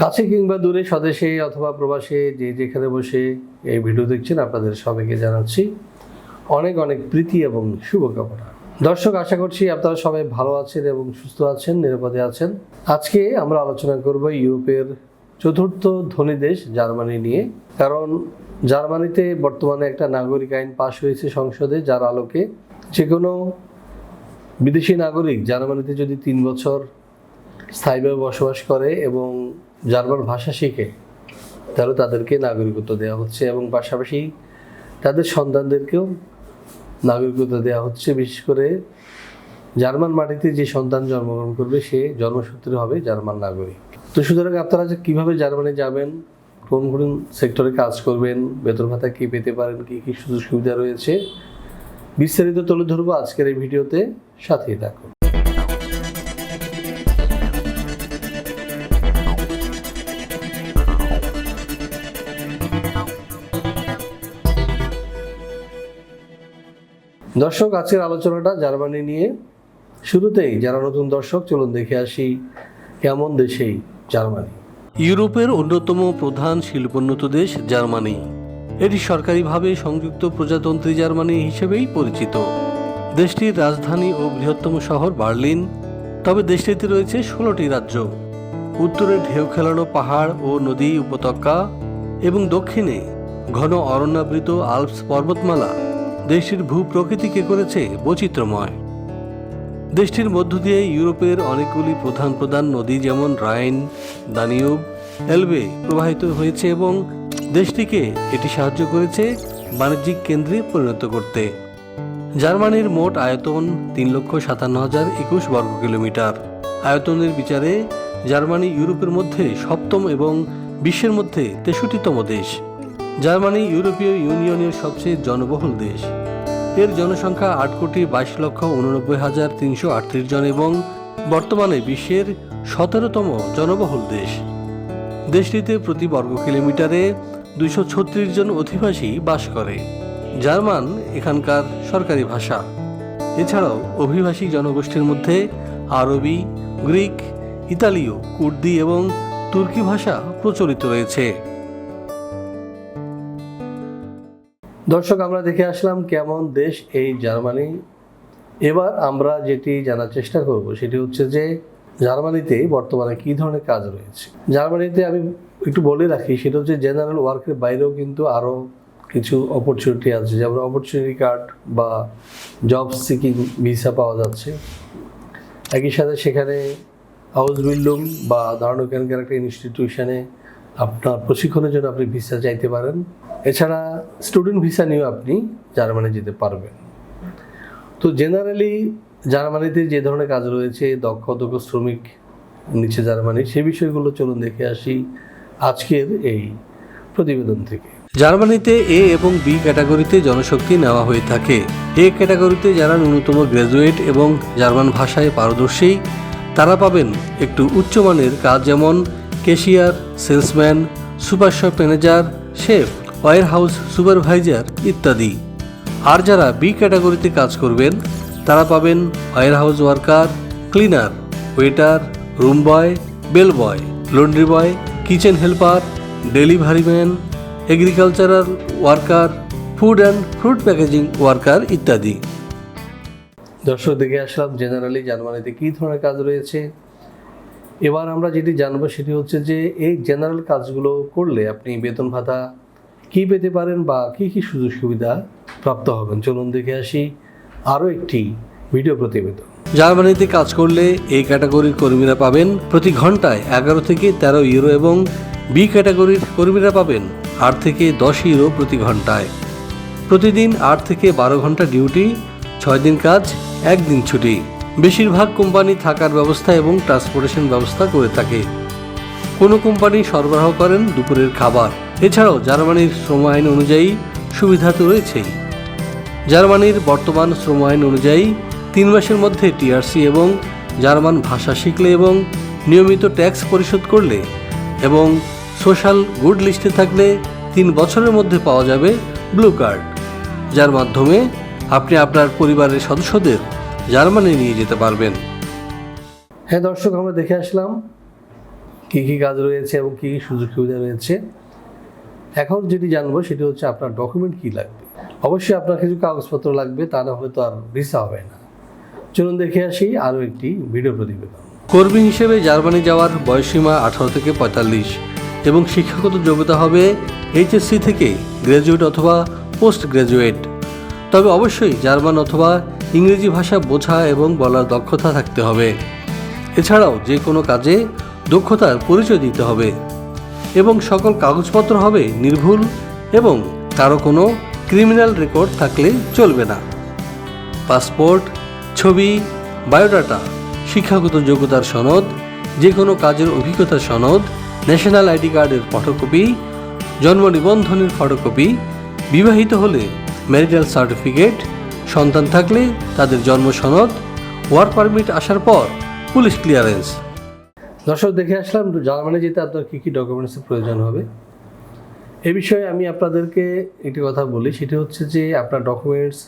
কাছে কিংবা দূরে স্বদেশে অথবা প্রবাসে যে যেখানে বসে এই ভিডিও দেখছেন, আপনাদের সবাইকে জানাচ্ছি অনেক অনেক প্রীতি এবং শুভকামনা। দর্শক, আশা করছি আপনারা সবাই ভালো আছেন এবং সুস্থ আছেন, নিরাপদে আছেন। আজকে আমরা আলোচনা করব ইউরোপের চতুর্থ ধনী দেশ জার্মানি নিয়ে। কারণ জার্মানিতে বর্তমানে একটা নাগরিক আইন পাশ হয়েছে সংসদে, যার আলোকে যে কোনো বিদেশি নাগরিক জার্মানিতে যদি তিন বছর স্থায়ীভাবে বসবাস করে এবং জার্মান ভাষা শিখে, তাহলে তাদেরকে নাগরিকত্ব দেওয়া হচ্ছে এবং পাশাপাশি তাদের সন্তানদেরকেও নাগরিকত্ব দেওয়া হচ্ছে। বিশেষ করে জার্মান মাটিতে যে সন্তান জন্মগ্রহণ করবে, সে জন্মসূত্রে হবে জার্মান নাগরিক। তো সুতরাং আপনারা যে কীভাবে জার্মানি যাবেন, কোন কোন সেক্টরে কাজ করবেন, বেতন ভাতা কী পেতে পারেন, কী কী সুযোগ সুবিধা রয়েছে, বিস্তারিত তুলে ধরবো আজকের এই ভিডিওতে। সাথেই থাকুন। দর্শক, আজকের আলোচনাটা জার্মানি নিয়ে। শুরুতেই যারা নতুন দর্শক, চলুন দেখে আসি কেমন দেশেই জার্মানি। ইউরোপের অন্যতম প্রধান শিল্পোন্নত দেশ জার্মানি। এটি সরকারিভাবে সংযুক্ত প্রজাতন্ত্রী জার্মানি হিসেবেই পরিচিত। দেশটির রাজধানী ও বৃহত্তম শহর বার্লিন, তবে দেশটিতে রয়েছে ষোলোটি রাজ্য। উত্তরে ঢেউ খেলানো পাহাড় ও নদী উপত্যকা এবং দক্ষিণে ঘন অরণ্যাবৃত আল্পস পর্বতমালা। দেশটির ভূপ্রকৃতিকে করেছে বৈচিত্র্যময়। দেশটির মধ্য দিয়ে ইউরোপের অনেকগুলি প্রধান প্রধান নদী যেমন রাইন, দানিউব, এলবে প্রবাহিত হয়েছে এবং দেশটিকে এটি সাহায্য করেছে বাণিজ্যিক কেন্দ্রে পরিণত করতে। জার্মানির মোট আয়তন তিন লক্ষ সাতান্ন হাজার একুশ বর্গ কিলোমিটার। আয়তনের বিচারে জার্মানি ইউরোপের মধ্যে সপ্তম এবং বিশ্বের মধ্যে তেষট্টিতম দেশ। জার্মানি ইউরোপীয় ইউনিয়নের সবচেয়ে জনবহুল দেশ। এর জনসংখ্যা আট কোটি বাইশ লক্ষ উননব্বই হাজার তিনশো আটত্রিশ জন এবং বর্তমানে বিশ্বের সতেরোতম জনবহুল দেশ। দেশটিতে প্রতি বর্গ কিলোমিটারে দুইশো ছত্রিশ জন অধিবাসী বাস করে। জার্মান এখানকার সরকারি ভাষা। এছাড়াও অভিবাসী জনগোষ্ঠীর মধ্যে আরবি, গ্রিক, ইতালীয়, কুর্দি এবং তুর্কি ভাষা প্রচলিত রয়েছে। দর্শক, আমরা দেখে আসলাম কেমন দেশ এই জার্মানি। এবার আমরা যেটি জানার চেষ্টা করব সেটি হচ্ছে যে জার্মানিতে বর্তমানে কী ধরনের কাজ রয়েছে। জার্মানিতে আমি একটু বলে রাখি, সেটা হচ্ছে জেনারেল ওয়ার্কের বাইরেও কিন্তু আরও কিছু অপরচুনিটি আছে। যেমন অপরচুনিটি কার্ড বা জব সিকিং ভিসা পাওয়া যাচ্ছে। একই সাথে সেখানে হাউস বিল্ডিং বা ধরুন ওখানকার একটা ইনস্টিটিউশনে আপনার প্রশিক্ষণের জন্য আপনি ভিসা চাইতে পারেন। এছাড়া স্টুডেন্ট ভিসা নিয়েও আপনি জার্মানি যেতে পারবেন। তো জেনারেলি জার্মানিতে যে ধরনের কাজ রয়েছে, দক্ষ দক্ষ শ্রমিক নিচে জার্মানি সে বিষয়গুলো চলুন দেখে আসি আজকের এই প্রতিবেদন থেকে। জার্মানিতে এ এবং বি ক্যাটাগরিতে জনশক্তি নেওয়া হয়ে থাকে। এ ক্যাটাগরিতে যারা ন্যূনতম গ্র্যাজুয়েট এবং জার্মান ভাষায় পারদর্শী, তারা পাবেন একটু উচ্চমানের কাজ যেমন cashier, salesman super shop manager, chef warehouse supervisor ইত্যাদি। আর যারা বি ক্যাটাগরিতে কাজ করবেন, তারা পাবেন warehouse worker, cleaner, waiter, room boy, bell boy, laundry boy, kitchen helper, delivery man, agricultural worker, food and fruit packaging worker ইত্যাদি। দর্শক, দেখে আসলাম জেনারেলি জার্মানিতে কী ধরনের কাজ রয়েছে এবার আমরা যেটি জানব সেটি হচ্ছে যে এই জেনারেল কাজগুলো করলে আপনি বেতন ভাতা কী পেতে পারেন বা কী কী সুযোগ সুবিধা প্রাপ্ত হবেন? চলুন দেখে আসি আরও একটি ভিডিও প্রতিবেদন। জার্মানিতে কাজ করলে এই ক্যাটাগরির কর্মীরা পাবেন প্রতি ঘন্টায় এগারো থেকে তেরো ইউরো এবং বি ক্যাটাগরির কর্মীরা পাবেন আট থেকে দশ ইউরো প্রতি ঘন্টায়। প্রতিদিন আট থেকে বারো ঘণ্টা ডিউটি ছয় দিন কাজ, একদিন ছুটি। বেশিরভাগ কোম্পানি থাকার ব্যবস্থা এবং ট্রান্সপোর্টেশন ব্যবস্থা করে থাকে। কোনো কোম্পানি সরবরাহ করেন দুপুরের খাবার। এছাড়াও জার্মানির শ্রম আইন অনুযায়ী সুবিধা তো রয়েছেই। জার্মানির বর্তমান শ্রম আইন অনুযায়ী তিন মাসের মধ্যে টিআরসি এবং জার্মান ভাষা শিখলে এবং নিয়মিত ট্যাক্স পরিশোধ করলে এবং সোশ্যাল গুড লিস্টে থাকলে তিন বছরের মধ্যে পাওয়া যাবে ব্লু কার্ড। যার মাধ্যমে আপনি আপনার পরিবারের সদস্যদের জার্মানি নিয়ে যেতে পারবেন। হ্যাঁ দর্শক আমরা দেখে আসলাম কী কী কাজ রয়েছে এবং কী কী সুযোগ সুবিধা রয়েছে। এখন যেটি জানব সেটি হচ্ছে আপনার ডকুমেন্ট কী লাগবে। অবশ্যই আপনার কিছু কাগজপত্র লাগবে তা না হলে তো আর ভিসা হবে না। চলুন দেখে আসি আরও একটি ভিডিও প্রতিবেদন। কর্মী হিসেবে জার্মানি যাওয়ার বয়সীমা আঠারো থেকে পঁয়তাল্লিশ এবং শিক্ষাগত যোগ্যতা হবে এইচএসসি থেকে গ্র্যাজুয়েট অথবা পোস্ট গ্র্যাজুয়েট তবে অবশ্যই জার্মান অথবা ইংরেজি ভাষা বোঝা এবং বলার দক্ষতা থাকতে হবে। এছাড়াও যে কোনো কাজে দক্ষতার পরিচয় দিতে হবে এবং সকল কাগজপত্র হবে নির্ভুল এবং কারও কোনো ক্রিমিনাল রেকর্ড থাকলে চলবে না। পাসপোর্ট, ছবি, বায়োডাটা, শিক্ষাগত যোগ্যতার সনদ যে কোনো কাজের অভিজ্ঞতার সনদ, ন্যাশনাল আইডি কার্ডের ফটোকপি, জন্ম নিবন্ধনের ফটোকপি, বিবাহিত হলে ম্যারিটাল সার্টিফিকেট সন্তান থাকলে তাদের জন্ম সনদ ওয়ার্ক পারমিট আসার পর পুলিশ ক্লিয়ারেন্স। দর্শক, দেখে আসলাম জার্মানি যেতে আপনার কী কী ডকুমেন্টসের প্রয়োজন হবে। এ বিষয়ে আমি আপনাদেরকে একটি কথা বলি, সেটি হচ্ছে যে আপনার ডকুমেন্টস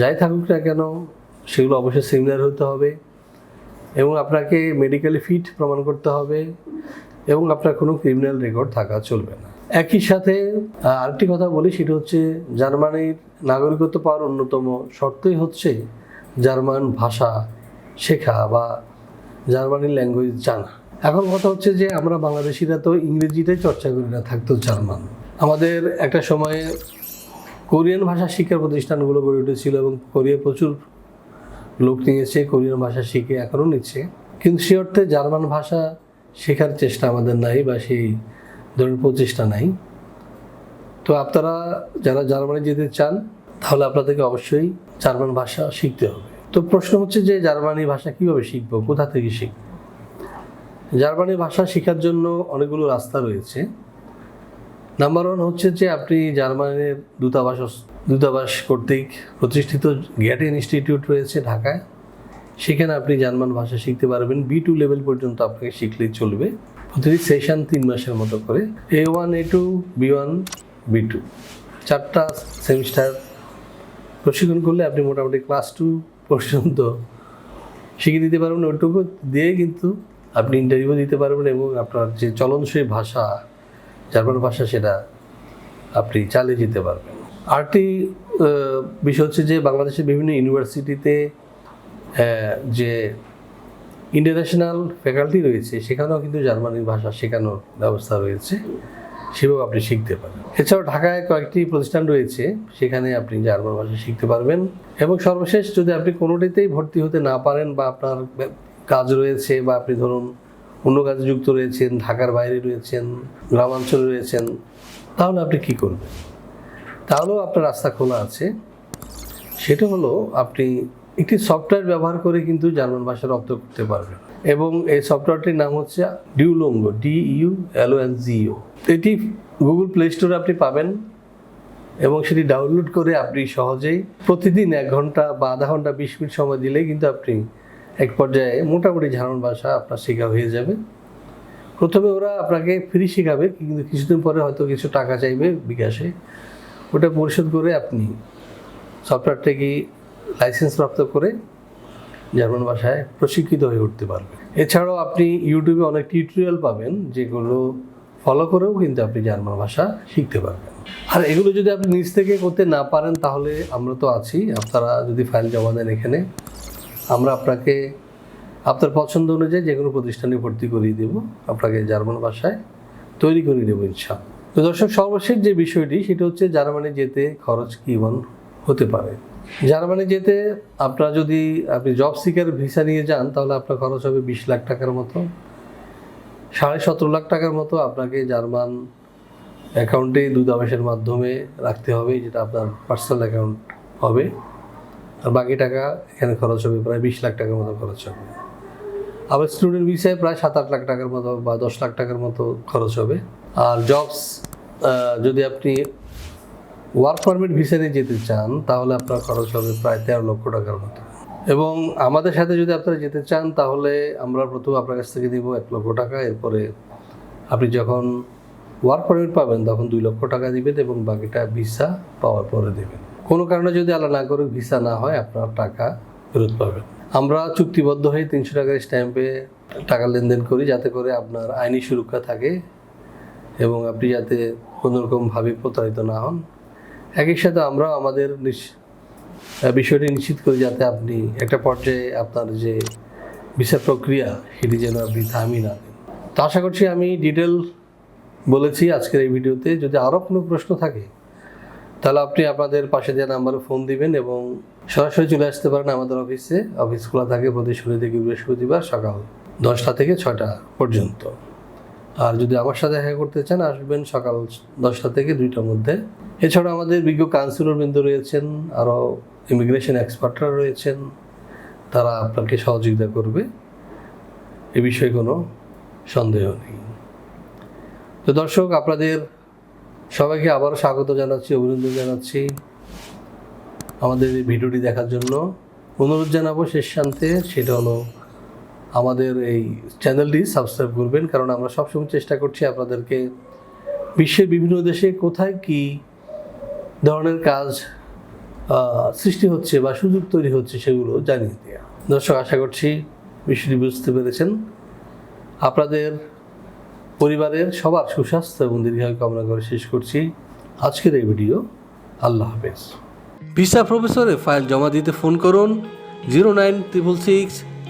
যাই থাকুক না কেন, সেগুলো অবশ্যই সিমিলার হতে হবে এবং আপনাকে মেডিকেলি ফিট প্রমাণ করতে হবে এবং আপনার কোনো ক্রিমিনাল রেকর্ড থাকা চলবে না। একই সাথে আরেকটি কথা বলি, সেটা হচ্ছে জার্মানির নাগরিকত্ব পাওয়ার অন্যতম শর্তই হচ্ছে জার্মান ভাষা শেখা বা জার্মানির ল্যাঙ্গুয়েজ জানা। এখন কথা হচ্ছে যে আমরা বাংলাদেশিরা তো ইংরেজিটাই চর্চা করি না, থাকতো জার্মান। আমাদের একটা সময়ে কোরিয়ান ভাষা শিক্ষার প্রতিষ্ঠানগুলো গড়ে উঠেছিল এবং কোরিয়া প্রচুর লোক নিয়েছে, কোরিয়ান ভাষা শিখে এখনও নিচ্ছে। কিন্তু সে অর্থে জার্মান ভাষা শেখার চেষ্টা আমাদের নাই বা সেই ধরনের প্রচেষ্টা নাই। তো আপনারা যারা জার্মানি যেতে চান, তাহলে আপনাদেরকে অবশ্যই জার্মান ভাষা শিখতে হবে। তো প্রশ্ন হচ্ছে যে জার্মানি ভাষা কীভাবে শিখব? কোথা থেকে শিখব? জার্মানি ভাষা শেখার জন্য অনেকগুলো রাস্তা রয়েছে। নাম্বার ওয়ান হচ্ছে যে আপনি জার্মানির দূতাবাস দূতাবাস কর্তৃক প্রতিষ্ঠিত গ্যাটে ইনস্টিটিউট রয়েছে ঢাকায়। সেখানে আপনি জার্মান ভাষা শিখতে পারবেন। বি টু লেভেল পর্যন্ত আপনাকে শিখলেই চলবে। প্রতিটি সেশন তিন মাসের মতো করে A one A two B one B two চারটা সেমিস্টার প্রশিক্ষণ করলে আপনি মোটামুটি ক্লাস টু পর্যন্ত শিখে দিতে পারবেন। ওইটুকু দিয়ে কিন্তু আপনি ইন্টারভিউ দিতে পারবেন এবং আপনার যে চলনসই ভাষা জার্মান ভাষা সেটা আপনি চালিয়ে যেতে পারবেন। আরেকটি বিষয় হচ্ছে যে বাংলাদেশের বিভিন্ন ইউনিভার্সিটিতে যে ইন্টারন্যাশনাল ফ্যাকাল্টি রয়েছে, সেখানেও কিন্তু জার্মানি ভাষা শেখানোর ব্যবস্থা রয়েছে, সেভাবে আপনি শিখতে পারেন। এছাড়াও ঢাকায় কয়েকটি প্রতিষ্ঠান রয়েছে, সেখানে আপনি জার্মান ভাষা শিখতে পারবেন। এবং সর্বশেষ যদি আপনি কোনোটিতেই ভর্তি হতে না পারেন বা আপনার কাজ রয়েছে বা আপনি ধরুন অন্য কাজে যুক্ত রয়েছেন, ঢাকার বাইরে রয়েছেন, গ্রামাঞ্চলে রয়েছেন, তাহলে আপনি কি করবেন? তাহলেও আপনার রাস্তা খোলা আছে। সেটা হলো আপনি একটি সফটওয়্যার ব্যবহার করে কিন্তু জার্মান ভাষা রপ্ত করতে পারবেন এবং এই সফটওয়্যারটির নাম হচ্ছে Duolingo D U L N G O এটি গুগল প্লে স্টোরে আপনি পাবেন এবং সেটি ডাউনলোড করে আপনি সহজেই প্রতিদিন এক ঘণ্টা বা আধা ঘণ্টা, বিশ মিনিট সময় দিলেই কিন্তু আপনি এক পর্যায়ে মোটামুটি জার্মান ভাষা আপনার শেখা হয়ে যাবে। প্রথমে ওরা আপনাকে ফ্রি শেখাবে, কিন্তু কিছুদিন পরে হয়তো কিছু টাকা চাইবে বিকাশে। ওটা পরিশোধ করে আপনি সফটওয়্যারটাকে লাইসেন্স প্রাপ্ত করে জার্মান ভাষায় প্রশিক্ষিত হয়ে উঠতে পারবেন এছাড়াও আপনি ইউটিউবে অনেক টিউটোরিয়াল পাবেন, যেগুলো ফলো করেও কিন্তু আপনি জার্মান ভাষা শিখতে পারবেন। আর এগুলো যদি আপনি নিজ থেকে করতে না পারেন, তাহলে আমরা তো আছি। আপনারা যদি ফাইল জমা দেন এখানে, আমরা আপনাকে, আপনার পছন্দ অনুযায়ী যে কোনো প্রতিষ্ঠানে ভর্তি করিয়ে দেব। আপনাকে জার্মান ভাষায় তৈরি করে দেবো ইনশাআল্লাহ। তো দর্শক, সর্বশেষ যে বিষয়টি, সেটা হচ্ছে জার্মানি যেতে খরচ কেমন হতে পারে। জার্মানি যেতে আপনার যদি আপনি জব সিকার ভিসা নিয়ে যান, তাহলে আপনার খরচ হবে বিশ লাখ টাকার মতো। সাড়ে সতেরো লাখ টাকার মতো আপনাকে জার্মান অ্যাকাউন্টে দূতাবাসের মাধ্যমে রাখতে হবে, যেটা আপনার পার্সোনাল অ্যাকাউন্ট হবে। আর বাকি টাকা এখানে খরচ হবে প্রায় বিশ লাখ টাকার মতো খরচ হবে। আবার স্টুডেন্ট ভিসায় প্রায় সাত আট লাখ টাকার মতো বা দশ লাখ টাকার মতো খরচ হবে। আর জবস যদি আপনি ওয়ার্ক পারমিট ভিসা নিয়ে যেতে চান, তাহলে আপনার খরচ হবে প্রায় তেরো লক্ষ টাকার মতো। এবং আমাদের সাথে যদি আপনারা যেতে চান, তাহলে আমরা প্রথম আপনার কাছ থেকে দিব এক লক্ষ টাকা, এরপরে আপনি যখন ওয়ার্ক পারমিট পাবেন, তখন দুই লক্ষ টাকা দিবেন এবং বাকিটা ভিসা পাওয়ার পরে দেবেন। কোনো কারণে যদি আল্লাহ না করে ভিসা না হয়, আপনার টাকা ফেরত পাবেন। আমরা চুক্তিবদ্ধ হয়ে তিনশো টাকার স্ট্যাম্পে টাকা লেনদেন করি, যাতে করে আপনার আইনি সুরক্ষা থাকে এবং আপনি যাতে কোনোরকমভাবে প্রতারিত না হন। একই সাথে আমরা আমাদের বিষয়টি নিশ্চিত করি যাতে আপনি একটা পর্যায়ে আপনার যে বিচার প্রক্রিয়া, সেটি যেন আপনি থামিয়ে না দেন। তো আশা করছি আমি ডিটেল বলেছি আজকের এই ভিডিওতে। যদি আরও কোনো প্রশ্ন থাকে, তাহলে আপনি আপনাদের পাশে দেওয়া নাম্বারে ফোন দিবেন এবং সরাসরি চলে আসতে পারেন আমাদের অফিসে। অফিস খোলা থাকে প্রতি শনি থেকে বৃহস্পতিবার সকাল দশটা থেকে ছটা পর্যন্ত। আর যদি আমার সাথে দেখা করতে চান, আসবেন সকাল দশটা থেকে দুইটার মধ্যে। এছাড়া আমাদের বিজ্ঞ কাউন্সিলর বৃন্দ রয়েছেন, আরও ইমিগ্রেশন এক্সপার্টরা রয়েছেন, তারা আপনাকে সহযোগিতা করবে। এ বিষয়ে কোনো সন্দেহ নেই। তো দর্শক, আপনাদের সবাইকে আবারও স্বাগত জানাচ্ছি, অভিনন্দন জানাচ্ছি আমাদের এই ভিডিওটি দেখার জন্য। অনুরোধ জানাব শেষ শান্তে সেটা হলো আমাদের এই চ্যানেলটি সাবস্ক্রাইব করবেন, কারণ আমরা সবসময় চেষ্টা করছি আপনাদেরকে বিশ্বের বিভিন্ন দেশে কোথায় কি ধরনের কাজ সৃষ্টি হচ্ছে বা সুযোগ তৈরি হচ্ছে সেগুলো জানিয়ে দেওয়া দর্শক, আশা করছি বিষয়টি বুঝতে পেরেছেন। আপনাদের পরিবারের সবার সুস্বাস্থ্য এবং দীর্ঘায়ু কামনা করে শেষ করছি। আজকের এই ভিডিও, আল্লাহ হাফেজ। ভিসা প্রফেসরে ফাইল জমা দিতে ফোন করুন, zero nine triple six